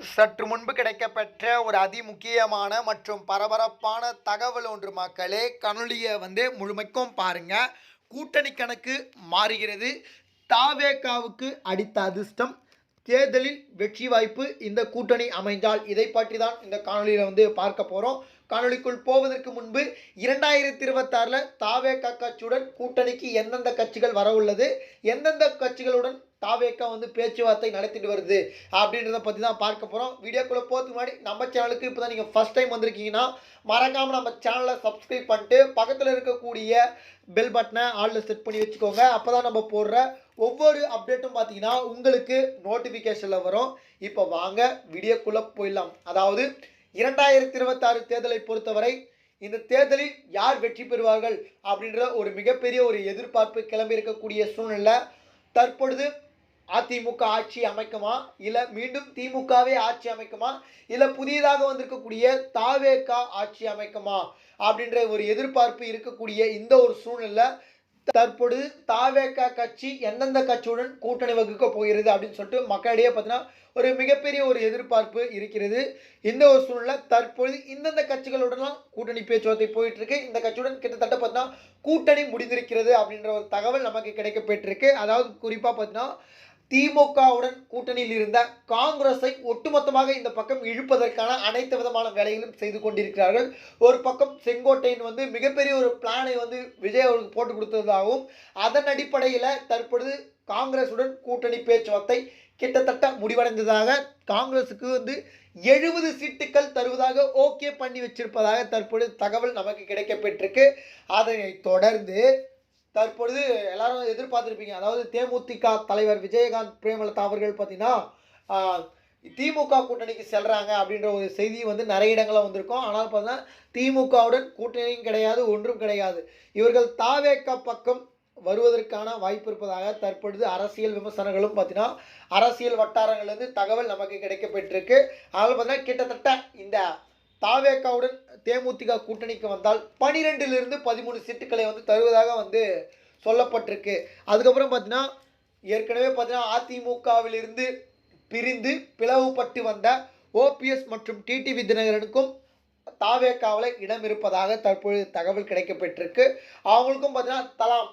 சற்று முன்பு கிடைக்கப்பெற்ற ஒரு அதிமுக்கியமான மற்றும் பரபரப்பான தகவல் ஒன்று மக்களே. கனொலியை வந்து முழுமைக்கும் பாருங்க. கூட்டணி கணக்கு மாறுகிறது. தாவேகாவுக்கு அடித்த அதிர்ஷ்டம். தேர்தலில் வெற்றி வாய்ப்பு இந்த கூட்டணி அமைந்தால் இதை பற்றி தான் இந்த காணொலியில் வந்து பார்க்க போகிறோம் காணொலிக்குள் போவதற்கு முன்பு இரண்டாயிரத்தி இருபத்தாறில் தாவேகா கட்சியுடன் கூட்டணிக்கு எந்தெந்த கட்சிகள் வர உள்ளது எந்தெந்த கட்சிகளுடன் தாவேக்கா வந்து பேச்சுவார்த்தை நடத்திட்டு வருது அப்படின்றத பற்றி தான் பார்க்க போகிறோம் வீடியோக்குள்ளே போகிறதுக்கு முன்னாடி நம்ம சேனலுக்கு இப்போ தான் நீங்கள் ஃபஸ்ட் டைம் வந்திருக்கீங்கன்னா மறக்காமல் நம்ம சேனலை சப்ஸ்கிரைப் பண்ணிட்டு பக்கத்தில் இருக்கக்கூடிய பெல் பட்டனை ஆளில் செட் பண்ணி வச்சுக்கோங்க. அப்போ தான் நம்ம போடுற ஒவ்வொரு அப்டேட்டும் பார்த்தீங்கன்னா உங்களுக்கு நோட்டிஃபிகேஷனில் வரும். இப்போ வாங்க வீடியோக்குள்ளே போயிடலாம். அதாவது இரண்டாயிரத்தி இருபத்தாறு தேர்தலை பொறுத்தவரை இந்த தேர்தலில் யார் வெற்றி பெறுவார்கள் அப்படின்ற ஒரு மிகப்பெரிய ஒரு எதிர்பார்ப்பு கிளம்பி இருக்கக்கூடிய சூழ்நிலை தற்பொழுது அதிமுக ஆட்சி அமைக்குமா? இல்லை மீண்டும் திமுகவே ஆட்சி அமைக்குமா? இல்லை புதியதாக வந்திருக்கக்கூடிய தாவேகா ஆட்சி அமைக்குமா? அப்படின்ற ஒரு எதிர்பார்ப்பு இருக்கக்கூடிய இந்த ஒரு சூழ்நிலை தற்பொழுது தாவேகா கட்சி எந்தெந்த கட்சியுடன் கூட்டணி வகுக்க போகிறது அப்படின்னு சொல்லிட்டு மக்களிடையே பார்த்தீங்கன்னா ஒரு மிகப்பெரிய ஒரு எதிர்பார்ப்பு இருக்கிறது. இந்த ஒரு சூழ்நிலை தற்பொழுது இந்தந்த கட்சிகளுடன்லாம் கூட்டணி பேச்சுவார்த்தை போயிட்டு இருக்கு இந்த கட்சியுடன் கிட்டத்தட்ட பார்த்தீங்கன்னா கூட்டணி முடிந்திருக்கிறது அப்படின்ற ஒரு தகவல் நமக்கு கிடைக்கப்பெற்றிருக்கு. அதாவது குறிப்பாக பார்த்தீங்கன்னா திமுகவுடன் கூட்டணியில் இருந்த காங்கிரஸை ஒட்டுமொத்தமாக இந்த பக்கம் இழுப்பதற்கான அனைத்து விதமான வேலைகளும் செய்து கொண்டிருக்கிறார்கள். ஒரு பக்கம் செங்கோட்டையன் வந்து மிகப்பெரிய ஒரு பிளானை வந்து விஜய் அவருக்கு போட்டு கொடுத்ததாகவும் அதன் அடிப்படையில் தற்பொழுது காங்கிரஸுடன் கூட்டணி பேச்சுவார்த்தை கிட்டத்தட்ட முடிவடைந்ததாக காங்கிரஸுக்கு வந்து எழுபது சீட்டுகள் தருவதாக ஓகே பண்ணி வச்சிருப்பதாக தற்பொழுது தகவல் நமக்கு கிடைக்கப்பெற்றிருக்கு. அதனை தொடர்ந்து தற்பொழுது எல்லாரும் எதிர்பார்த்துருப்பீங்க. அதாவது தேமுதிக தலைவர் விஜயகாந்த் பிரேமலதா அவர்கள் பார்த்தீங்கன்னா திமுக கூட்டணிக்கு செல்கிறாங்க அப்படின்ற ஒரு செய்தி வந்து நிறைய இடங்களில் வந்திருக்கும். ஆனால் பார்த்தீங்கன்னா திமுகவுடன் கூட்டணியும் கிடையாது ஒன்றும் கிடையாது. இவர்கள் தாவேக்க பக்கம் வருவதற்கான வாய்ப்பு இருப்பதாக தற்பொழுது அரசியல் விமர்சனங்களும் பார்த்தீங்கன்னா அரசியல் வட்டாரங்கள்லேருந்து தகவல் நமக்கு கிடைக்கப்பட்டிருக்கு அதனால் பார்த்தீங்கன்னா கிட்டத்தட்ட இந்த தாவேக்காவுடன் தேமுதிக கூட்டணிக்கு வந்தால் பனிரெண்டிலிருந்து பதிமூணு சீட்டுகளை வந்து தருவதாக வந்து சொல்லப்பட்டிருக்கு. அதுக்கப்புறம் பார்த்தீங்கன்னா ஏற்கனவே பார்த்தீங்கன்னா அதிமுகவிலிருந்து பிரிந்து பிளவுபட்டு வந்த ஓபிஎஸ் மற்றும் டிடிவி தினகரனுக்கும் தாவேக்காவில் இடம் இருப்பதாக தற்பொழுது தகவல் கிடைக்கப்பட்டிருக்கு அவங்களுக்கும் பார்த்தீங்கன்னா தலாம்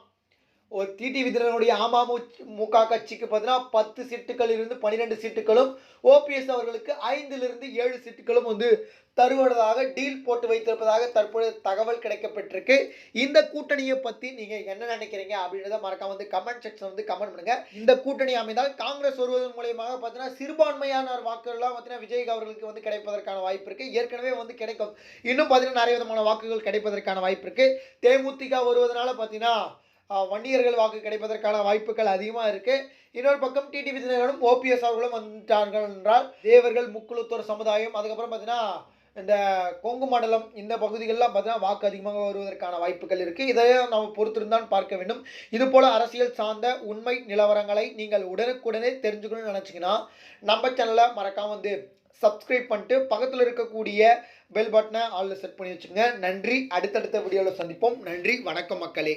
ஒரு டிடிவி தினகரனுடைய அமமுக கட்சிக்கு பார்த்தீங்கன்னா பத்து சீட்டுகள் இருந்து பன்னிரெண்டு சீட்டுகளும் ஓபிஎஸ் அவர்களுக்கு ஐந்திலிருந்து ஏழு சீட்டுகளும் வந்து தருவதாக டீல் போட்டு வைத்திருப்பதாக தற்பொழுது தகவல் கிடைக்கப்பட்டிருக்கு. இந்த கூட்டணியை பற்றி நீங்கள் என்ன நினைக்கிறீங்க அப்படின்றத மறக்காம வந்து கமெண்ட் செக்ஷன் வந்து கமெண்ட் பண்ணுங்கள் இந்த கூட்டணி அமைந்தால் காங்கிரஸ் வருவதன் மூலியமாக பார்த்தீங்கன்னா சிறுபான்மையான வாக்குகள்லாம் பார்த்தீங்கன்னா விஜய் அவர்களுக்கு வந்து கிடைப்பதற்கான வாய்ப்பு இருக்குது ஏற்கனவே வந்து கிடைக்கும். இன்னும் பார்த்தீங்கன்னா நிறைய விதமான வாக்குகள் கிடைப்பதற்கான வாய்ப்பு இருக்குது தேமுதிக வருவதனால பார்த்தீங்கன்னா வன்னியர்கள் வாக்கு கிடைப்பதற்கான வாய்ப்புகள் அதிகமாக இருக்கு. இன்னொரு பக்கம் டிடிவி தினகரனும் ஓபிஎஸ் அவர்களும் வந்துட்டார்கள் என்றால் தேவர்கள் முக்குழுத்தோர் சமுதாயம் அதுக்கப்புறம் பார்த்தீங்கன்னா இந்த கொங்கு மண்டலம் இந்த பகுதிகளெலாம் பார்த்தீங்கன்னா வாக்கு அதிகமாக வருவதற்கான வாய்ப்புகள் இருக்குது இதை நம்ம பொறுத்திருந்தான் பார்க்க வேண்டும். இது போல் அரசியல் சார்ந்த உண்மை நிலவரங்களை நீங்கள் உடனுக்குடனே தெரிஞ்சுக்கணும்னு நினச்சிங்கன்னா நம்ம சேனலை மறக்காமல் வந்து சப்ஸ்கிரைப் பண்ணிட்டு பக்கத்தில் இருக்கக்கூடிய பெல் பட்டனை ஆளில் செட் பண்ணி வச்சுக்கோங்க. நன்றி. அடுத்தடுத்த வீடியோவில் சந்திப்போம். நன்றி. வணக்கம் மக்களே.